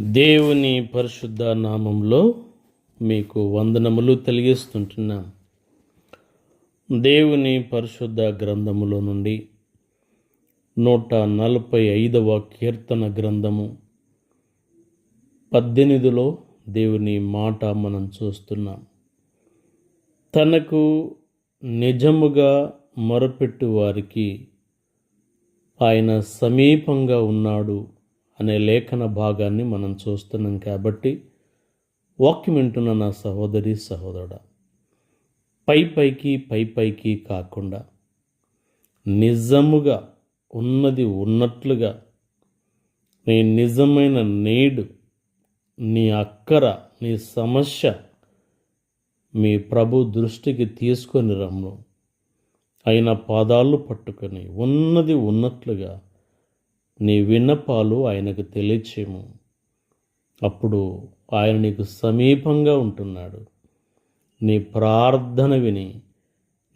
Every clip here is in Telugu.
దేవుని పరిశుద్ధ నామంలో మీకు వందనములు తెలియస్తుంటున్నాం. దేవుని పరిశుద్ధ గ్రంథములో నుండి నూట నలభై ఐదవ కీర్తన గ్రంథము పద్దెనిమిదిలో దేవుని మాట మనం చూస్తున్నాం. తనకు నిజముగా మొరపెట్టు వారికి ఆయన సమీపంగా ఉన్నాడు. అనే లేఖన భాగాన్ని మనం చూస్తున్నాం కాబట్టి వాక్యం వింటున్న నా సహోదరి సహోదరుడా పై పైకి పై పైకి కాకుండా నిజముగా ఉన్నది ఉన్నట్లుగా నీ నిజమైన నేడు నీ అక్కర నీ సమస్య మీ ప్రభు దృష్టికి తీసుకొని రమ్ము. అయిన పాదాలు పట్టుకొని ఉన్నది ఉన్నట్లుగా నీ విన్నపాలు ఆయనకు తెలియచేము అప్పుడు ఆయన నీకు సమీపంగా ఉంటున్నాడు. నీ ప్రార్థన విని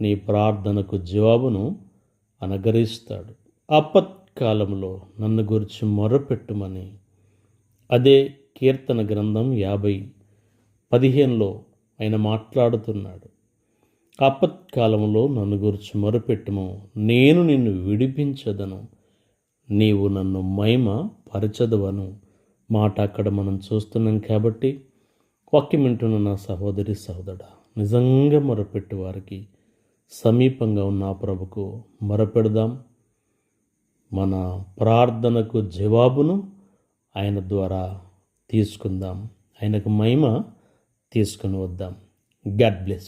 నీ ప్రార్థనకు జవాబును అనుగరిస్తాడు అపత్కాలంలో నన్ను గురించి మొరపెట్టుమని. అదే కీర్తన గ్రంథం యాభై పదిహేనులో ఆయన మాట్లాడుతున్నాడు. అపత్కాలంలో నన్ను గురించి మొరపెట్టుము. నేను నిన్ను విడిపించదను. నీవు నన్ను మహిమ పరచదవను మాట అక్కడ మనం చూస్తున్నాం కాబట్టి వాక్యం వింటున్న నా సహోదరి సహోదరుడ నిజంగా మొరపెట్టు వారికి సమీపంగా ఉన్న ప్రభుకు మొరపెడదాం. మన ప్రార్థనకు జవాబును ఆయన ద్వారా తీసుకుందాం. ఆయనకు మహిమ తీసుకుని వద్దాం. God bless